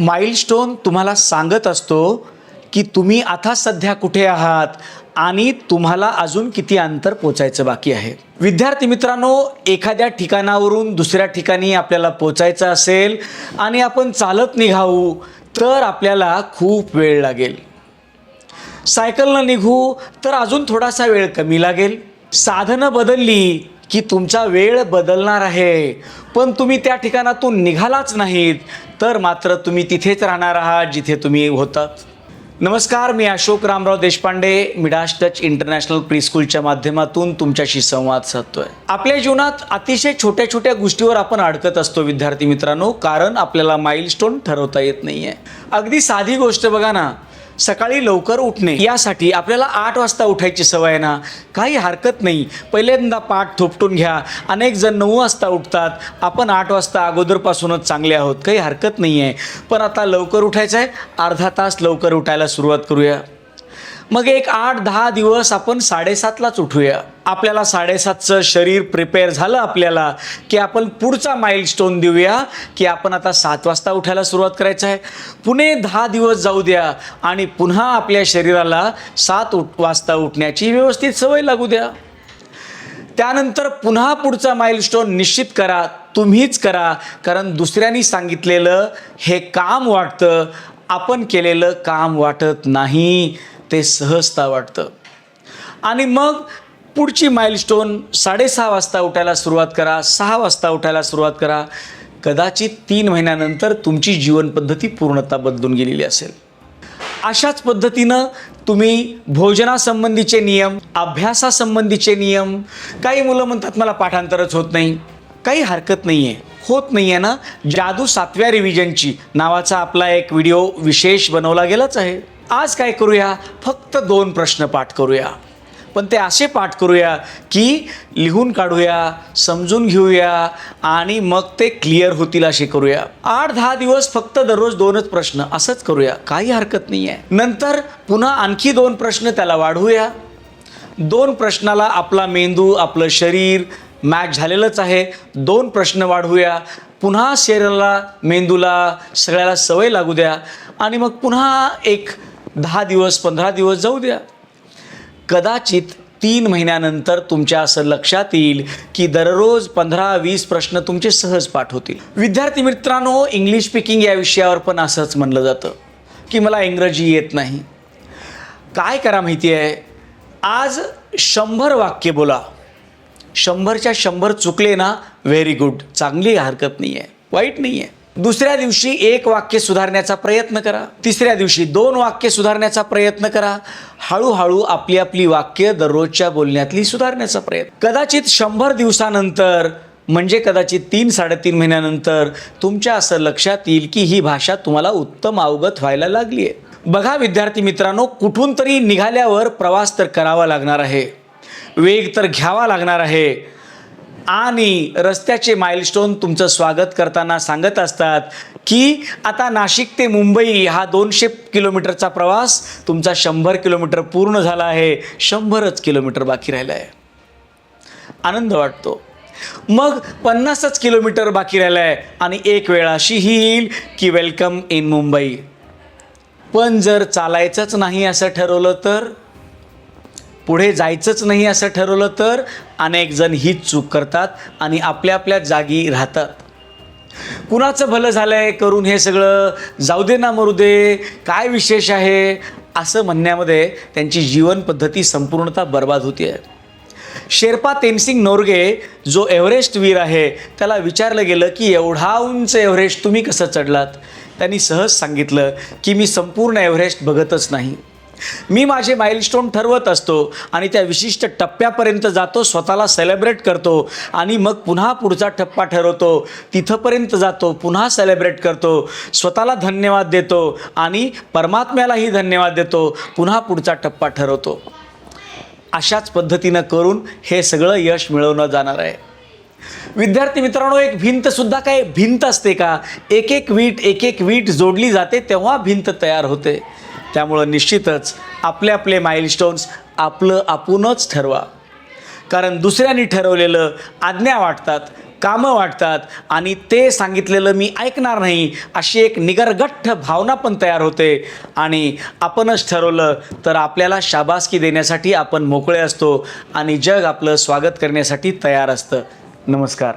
Milestone तुम्हाला सांगत असतो की तुम्ही आता सध्या कुठे आहात आणि तुम्हाला अजून किती अंतर पोचायचं बाकी आहे. विद्यार्थी मित्रांनो एखाद्या ठिकाणावरून दुसऱ्या ठिकाणी आपल्याला पोचायचं असेल आणि आपण चालत निघाऊ तर आपल्याला खूप वेळ लागेल. सायकलनं निघू तर अजून थोडासा वेळ कमी लागेल. साधनं बदलली की तुमचा वेळ बदलणार आहे. पण तुम्ही त्या ठिकाणातून निघालाच नाहीत. तर मात्र तुम्ही तिथेच राहणार आहात जिथे तुम्ही होतात नमस्कार मी Ashok Ramrao Deshpande Midas touch international प्रीस्कूलच्या माध्यमातून तुमच्याशी संवाद साधतोय. आपल्या जीवनात अतिशय छोट्या छोट्या गोष्टीवर आपण अडकत असतो विद्यार्थी मित्रांनो कारण आपल्याला माइलस्टोन ठरवता येत नाहीये. अगदी साधी गोष्ट बघा ना सकाळी लवकर उठणे. यासाठी आपल्याला आठ वाजता उठायची सवय आहे ना? काही हरकत नाही. पहिल्यांदा पाठ थोपटून घ्या. अनेक जण नऊ वाजता उठतात. आपण आठ वाजता अगोदरपासूनच चांगले आहोत. काही हरकत नाही आहे पण आता लवकर उठायचं आहे अर्धा तास लवकर उठायला सुरुवात करूया. मग एक आठ दहा दिवस आपण साडेसातलाच उठूया. आपल्याला साडेसातचं शरीर प्रिपेअर झालं आपल्याला की आपण पुढचा माइलस्टोन देऊया की आपण आता सात वाजता उठायला सुरुवात करायचं आहे. पुणे दहा दिवस जाऊ द्या आणि पुन्हा आपल्या शरीराला सात उठ वाजता उठण्याची व्यवस्थित सवय लागू द्या. त्यानंतर पुन्हा पुढचा माइलस्टोन निश्चित करा तुम्हीच करा. कारण दुसऱ्यांनी सांगितलेलं हे काम वाटतं आपण केलेलं काम वाटत नाही. ते सहजता वाटतं. आणि मग पुढची माइलस्टोन साडेसहा वाजता उठायला सुरुवात करा सहा वाजता उठायला सुरुवात करा. कदाचित तीन महिन्यानंतर तुमची जीवनपद्धती पूर्णता बदलून गेलेली असेल. अशाच पद्धतीनं तुम्ही भोजनासंबंधीचे नियम अभ्यासासंबंधीचे नियम काही मुलं म्हणतात मला पाठांतरच होत नाही. काही हरकत नाही आहे होत नाही आहे ना? जादू सातव्या रिव्हिजनची नावाचा आपला एक व्हिडिओ विशेष बनवला गेलाच आहे. आज काय करूया? फक्त दोन प्रश्न पाठ करूया. पण ते असे पाठ करूया की लिहून काढूया समजून घेऊया आणि मग ते क्लिअर होतील असे करूया. आठ दहा दिवस फक्त दररोज दोनच प्रश्न असंच करूया. काही हरकत नाही आहे नंतर पुन्हा आणखी दोन प्रश्न त्याला वाढवूया. दोन प्रश्नाला आपला मेंदू आपलं शरीर मॅच झालेलंच आहे. दोन प्रश्न वाढवूया. पुन्हा शरीराला मेंदूला सगळ्याला सवय लागू द्या. आणि मग पुन्हा एक दहा दिवस पंधरा दिवस जाऊ द्या. कदाचित तीन महिन्यानंतर तुमच्या असं लक्षात येईल की दररोज पंधरा वीस प्रश्न तुमचे सहज पाठ होतील. विद्यार्थी मित्रांनो इंग्लिश स्पीकिंग या विषयावर पण असंच म्हणलं जातं की मला इंग्रजी येत नाही. काय करा माहिती आहे आज शंभर वाक्य बोला. शंभरच्या शंभर चुकले ना व्हेरी गुड चांगली हरकत नाही आहे वाईट नाही आहे दुसऱ्या दिवशी एक वाक्य सुधारण्याचा प्रयत्न करा. तिसऱ्या दिवशी दोन वाक्य सुधारण्याचा प्रयत्न करा. हळूहळू आपली आपली वाक्य दररोजच्या बोलण्यातली सुधारण्याचा प्रयत्न. कदाचित शंभर दिवसानंतर म्हणजे कदाचित तीन साडेतीन महिन्यानंतर तुमच्या असं लक्षात येईल की ही भाषा तुम्हाला उत्तम अवगत व्हायला लागली आहे. बघा विद्यार्थी मित्रांनो कुठून तरी निघाल्यावर प्रवास तर करावा लागणार आहे. वेग तर घ्यावा लागणार आहे. आणि रस्त्याचे माइलस्टोन तुमचं स्वागत करताना सांगत असतात की आता नाशिक ते मुंबई हा दोनशे किलोमीटरचा प्रवास तुमचा शंभर किलोमीटर पूर्ण झाला आहे. शंभरच किलोमीटर बाकी राहिला आहे आनंद वाटतो. मग पन्नासच किलोमीटर बाकी राहिलं आहे आणि एक वेळ अशी येईल की वेलकम इन मुंबई. पण जर चालायचंच नाही असं ठरवलं तर? पुढे जायचंच नाही असं ठरवलं तर अनेक जण हीच चूक करतात आणि आपल्या आपल्या जागी राहतात. कुणाचं भलं झालं आहे करून हे सगळं? जाऊ दे ना मरू दे. काय विशेष आहे? असं म्हणण्यामध्ये त्यांची जीवनपद्धती संपूर्णतः बर्बाद होती. आहे शेर्पा तेनसिंग नोरगे जो एव्हरेस्ट वीर आहे त्याला विचारलं गेलं की एवढा उंच एव्हरेस्ट तुम्ही कसं चढलात? त्यांनी सहज सांगितलं की मी संपूर्ण एव्हरेस्ट बघतच नाही. मी माझे माइलस्टोन ठरवत असतो आणि त्या विशिष्ट टप्प्यापर्यंत जातो स्वतःला सेलिब्रेट करतो आणि मग पुन्हा पुढचा टप्पा ठरवतो. तिथंपर्यंत जातो पुन्हा सेलिब्रेट करतो. स्वतःला धन्यवाद देतो आणि परमात्म्यालाही धन्यवाद देतो. पुन्हा पुढचा टप्पा ठरवतो. अशाच पद्धतीनं करून हे सगळं यश मिळवणं जाणार आहे. विद्यार्थी मित्रांनो एक भिंतसुद्धा काय? भिंत असते का? एक एक वीट एक एक वीट जोडली जाते तेव्हा भिंत तयार होते. त्यामुळं निश्चितच आपले आपले माइलस्टोन्स आपलं आपणच ठरवा. कारण दुसऱ्यांनी ठरवलेलं आज्ञा वाटतात कामं वाटतात आणि ते सांगितलेलं मी ऐकणार नाही अशी एक निगरगठ्ठ भावना पण तयार होते. आणि आपणच ठरवलं तर आपल्याला शाबासकी देण्यासाठी आपण मोकळे असतो आणि जग आपलं स्वागत करण्यासाठी तयार असतं. नमस्कार.